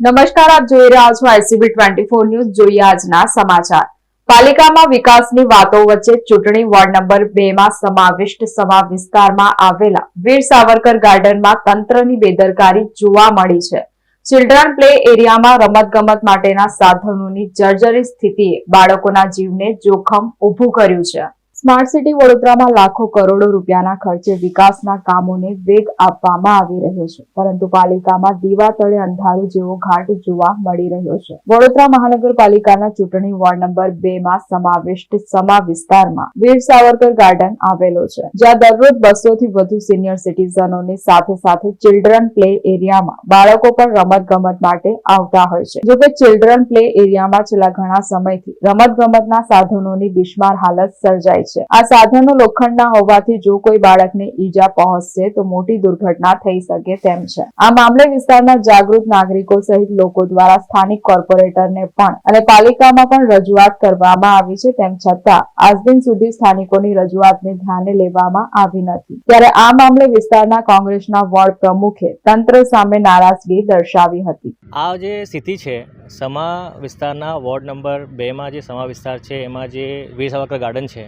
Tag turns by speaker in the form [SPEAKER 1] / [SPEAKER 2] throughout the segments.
[SPEAKER 1] નમસ્કાર, આપ જોઈ રહ્યા છો આઈસીબી ટ્વેન્ટી ફોર ન્યૂઝ. જોઈએ આજના સમાચાર. પાલિકામાં વિકાસની વાતો વચ્ચે ચૂંટણી વોર્ડ નંબર બે માં સમાવિષ્ટ સમા વિસ્તારમાં આવેલા વીર સાવરકર ગાર્ડનમાં તંત્રની બેદરકારી જોવા મળી છે. ચિલ્ડ્રન પ્લે એરિયામાં રમતગમત માટેના સાધનોની જર્જરી સ્થિતિએ બાળકોના જીવને જોખમ ઊભું કર્યું છે. સ્માર્ટ સિટી વડોદરામાં લાખો કરોડો રૂપિયાના ખર્ચે વિકાસના કામોને વેગ આપવામાં આવી રહ્યો છે. પરંતુ પાલિકામાં દીવા તળે અંધારું જેવો ઘાટ જોવા મળી રહ્યો છે. વડોદરા મહાનગરપાલિકાના ચૂંટણી વોર્ડ નંબર બે માં સમાવિષ્ટ સમા વિસ્તારમાં વીર સાવરકર ગાર્ડન આવેલો છે. જ્યાં દરરોજ બસો થી વધુ સિનિયર સિટીઝનોની સાથે સાથે ચિલ્ડ્રન પ્લે એરિયામાં બાળકો પણ રમત ગમત માટે આવતા હોય છે. જોકે ચિલ્ડ્રન પ્લે એરિયામાં છેલ્લા ઘણા સમયથી રમત ગમતના સાધનોની બિસ્માર હાલત સર્જાઈ છે. આ સાધનો લોખંડના હોવાથી જો કોઈ બાળકને ઈજા પહોંચશે તો મોટી દુર્ઘટના થઈ શકે તેમ છે. આ મામલે વિસ્તારના જાગૃત નાગરિકો સહિત લોકો દ્વારા સ્થાનિક કોર્પોરેટરને પણ અને પાલિકામાં પણ રજૂઆત કરવામાં આવી છે તેમ છતાં આજ દિન સુધી સ્થાનિકોની રજૂઆતને ધ્યાને લેવામાં આવી નથી. ત્યારે આ મામલે વિસ્તારના કોંગ્રેસના વોર્ડ પ્રમુખે તંત્ર સામે નારાજગી દર્શાવી હતી.
[SPEAKER 2] આ જે સ્થિતિ છે, સમા વિસ્તારના વોર્ડ નંબર બેમાં જે સમા વિસ્તાર છે, એમાં જે વીર સાવરકર ગાર્ડન છે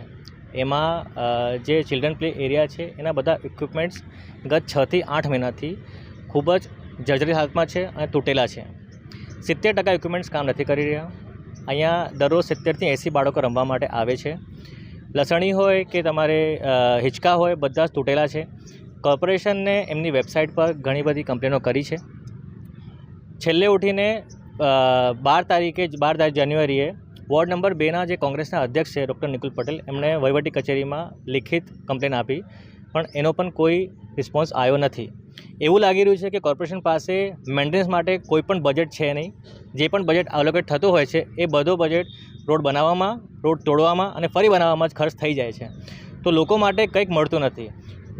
[SPEAKER 2] એમાં જે ચિલ્ડ્રન પ્લે એરિયા છે, એના બધા ઇક્વિપમેન્ટ્સ ગત છથી આઠ મહિનાથી ખૂબ જ જર્જરી હાલતમાં છે અને તૂટેલા છે. સિત્તેર ટકા ઇક્વિપમેન્ટ્સ કામ નથી કરી રહ્યા. અહીંયા દરરોજ સિત્તેરથી એંસી બાળકો રમવા માટે આવે છે. લસણી હોય કે તમારે હિંચકા હોય, બધા જ તૂટેલા છે. કોર્પોરેશનને એમની વેબસાઇટ પર ઘણી બધી કમ્પ્લેનો કરી છે. છેલ્લે ઉઠીને બાર તારીખે બાર તારીખ જાન્યુઆરીએ વોર્ડ નંબર બેના જે કોંગ્રેસના અધ્યક્ષ છે ડૉક્ટર નિકુલ પટેલ, એમણે વહીવટી કચેરીમાં લિખિત કમ્પ્લેન આપી, પણ એનો પણ કોઈ રિસ્પોન્સ આવ્યો નથી. એવું લાગી રહ્યું છે કે કોર્પોરેશન પાસે મેન્ટેનન્સ માટે કોઈ પણ બજેટ છે નહીં. જે પણ બજેટ અલોકેટ થતું હોય છે, એ બધો બજેટ રોડ બનાવવામાં, રોડ તોડવામાં અને ફરી બનાવવામાં જ ખર્ચ થઈ જાય છે. તો લોકો માટે કંઈક મળતું નથી.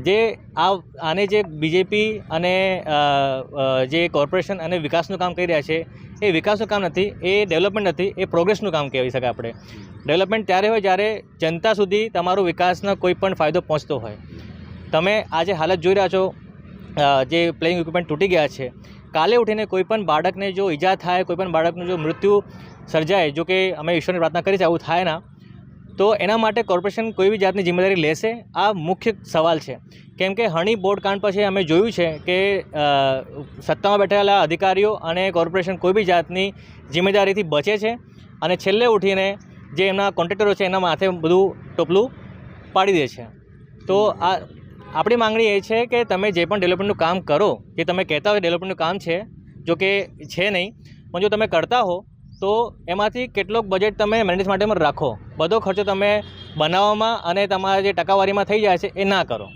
[SPEAKER 2] જે આ આને જે બીજેપી અને જે કોર્પોરેશન અને વિકાસનું કામ કરી રહ્યા છે, એ વિકાસનું કામ નથી, એ ડેવલપમેન્ટ નથી, એ પ્રોગ્રેસનું કામ કહેવી શકાય આપણે. ડેવલપમેન્ટ ત્યારે હોય જ્યારે જનતા સુધી તમારો વિકાસનો કોઈ પણ ફાયદો પહોંચતો હોય. તમે આજે હાલત જોઈ રહ્યા છો જે પ્લેઇંગ ઇક્વિપમેન્ટ તૂટી ગયા છે. કાલે ઉઠીને કોઈ પણ બાળકને જો ઈજા થાય, કોઈ પણ બાળકનું જો મૃત્યુ સર્જાય, જો કે અમે ઈશ્વરની પ્રાર્થના કરી છે, આવું થાય ના તો એના માટે કોર્પોરેશન કોઈ બી જાતની જિમ્મેદારી લેશે? આ મુખ્ય સવાલ છે. કેમ કે હણી બોર્ડ કાંડ પછી અમે જોયું છે કે સત્તામાં બેઠેલા અધિકારીઓ અને કોર્પોરેશન કોઈ બી જાતની જિમ્મેદારીથી બચે છે અને છેલ્લે ઉઠીને જે એમના કોન્ટ્રાક્ટરો છે એના માથે બધું ટોપલું પાડી દે છે. તો આ, આપણી માંગણી એ છે કે તમે જે પણ ડેવલપમેન્ટનું કામ કરો, જે તમે કહેતા હોય ડેવલપમેન્ટનું કામ છે, જો કે છે નહીં, પણ જો તમે કરતા હો તો એમાંથી કેટલોક બજેટ તમે મેનેજ માટે રાખો. બધો ખર્ચો તમે બનાવવામાં અને તમારા જે ટકાવારીમાં થઈ જાય છે એ ના કરો.